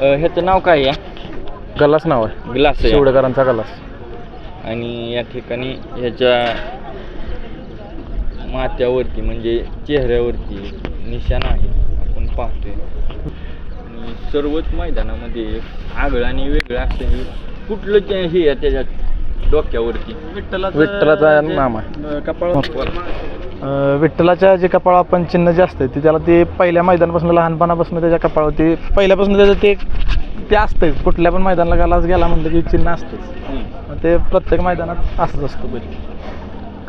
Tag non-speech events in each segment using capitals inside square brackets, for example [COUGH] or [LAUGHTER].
अ, ह्याचं नाव काय आहे? गलास नाव आहे. ग्लास आहे. शिवडेकरांचा गलास. आणि या ठिकाणी ह्याच्या माथ्यावरती म्हणजे चेहऱ्यावरती निशाण आहे. आपण पाहतोय. आणि सर्वच मैदानामध्ये आगळं आणि वेगळं असं हे कुठलं ते हे आहे त्याच्या डोक्यावरती. विठ्ठलाचा नाम आहे. कपाळ अं, विठ्ठलाच्या जे कपाळ आपण चिन्ह जे असतं ते त्याला ते पहिल्या मैदानापासून लहानपणापासून त्याच्या कपाळावरती पहिल्यापासून त्याचं ते ते असतं कुठल्या पण मैदानाला गलास गेला म्हणलं की चिन्ह असतंच. ते प्रत्येक मैदानात असंच असतं बैल.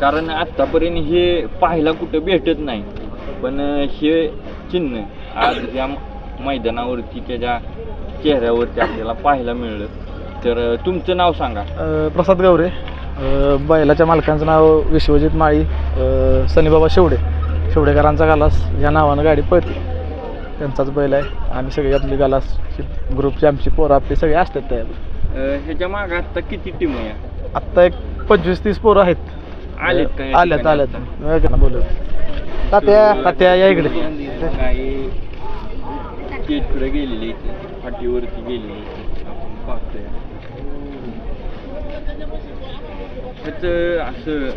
कारण आतापर्यंत हे पाहायला कुठं भेटत नाही. पण हे चिन्ह आज या मैदानावरती त्याच्या चेहऱ्यावरती आपल्याला पाहायला मिळलं. तर तुमचं नाव सांगा. प्रसाद गवरे. बैलाच्या मालकांचं नाव विश्वजित माळी सनीबाबा शेवडे. शेवडेकरांचा गालास या नावानं गाडी पळते. त्यांचाच बैल आहे आम्ही सगळे आपली गालास ग्रुपची आमची पोरं आपली सगळे असतात त्या. अं, ह्याच्या मागं आता किती टीम आहे? आत्ता एक पंचवीस तीस पोरं आहेत. आलेत आल्यात आल्यात. बोलत. तात्या तात्या या इकडे. गेलेली फाटीवरती गेलेली ह्याचं असं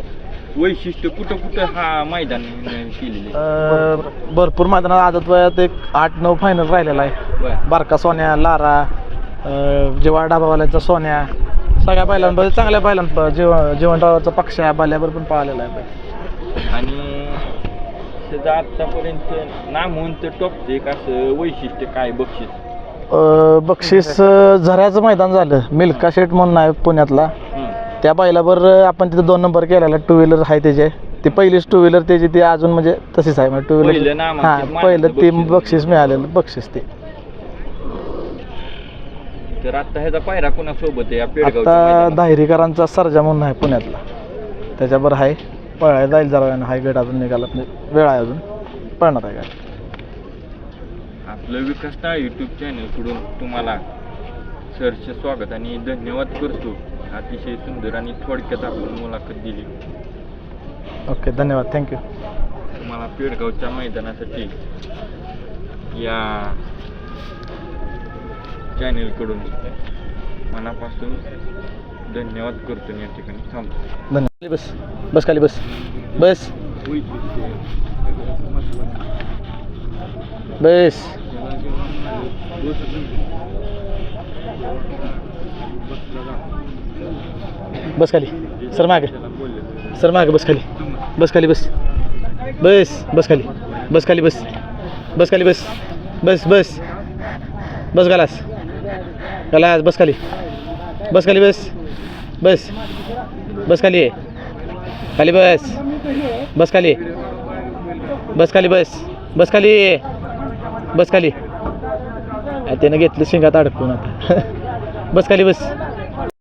वैशिष्ट्य कुठं कुठं हा मैदान केलेलं आहे अं, भरपूर मैदानात आदत वयात एक आठ नऊ फायनल राहिलेला आहे बरं. बारका सोन्या लारा अं, जेव्हा डाबावाल्यांचा सोन्या सगळ्या बैलांमध्ये चांगल्या बैलां जेवण जेवणरावाचा पक्षा बाल्यावर पण पाहिलेला आहे बैल. आणि त्याचं आतापर्यंत नामवंत टॉपचं एक असं वैशिष्ट्य काय बक्षीस अं, बक्षीस अं, झऱ्याचं मैदान झालं. मिल्का शेट म्हणून आहे पुण्यातला. त्या बैलावर आपण तिथे दोन नंबर केलेला टू व्हीलर आहे त्याचे. ती पहिलीच टू व्हीलर त्याची ती अजून म्हणजे तशीच आहे. म्हणजे टू पहिलं व्हीलर नामांकित हां मानाचं पहिलं ते बक्षीस. बक्षीस मिळालेलं बक्षीस ते. तर आता ह्याचा पायरा कोणासोबत आहे? या पेडगावच्या आता मैदानात? दाहिरीकरांचा सर्जा म्हणून आहे पुण्यातला. त्याच्यावर आहे. पळायला जाईल जरा हाय गट अजून निघाला म्हणजे वेळ आहे अजून. पळणार आहे गाडी आपलं विकास टाळ यूट्यूब चॅनलकडून तुम्हाला सरचे स्वागत आणि धन्यवाद करतो. अतिशय सुंदर आणि थोडक्यात आपण मुलाखत दिली. ओके धन्यवाद. थँक्यू तुम्हाला पेडगावच्या मैदानासाठी या चॅनलकडून मनापासून धन्यवाद करतो या ठिकाणी. थांबतो धन्यवाद. बस बस खाली बस. बस. बस. बस खाली. सर मागे. सर मागे बस खाली. बस खाली बस. बस बस खाली. बस खाली बस. बस खाली बस. बस बस. बस गलास गलास बस खाली. बस खाली बस. बस. बस खाली. खाली बस. बस खाली. बस खाली बस. बस खाली. बस खाली. त्यानं घेतलं शिंगात अडकून आता. [LAUGHS] बस खाली बस.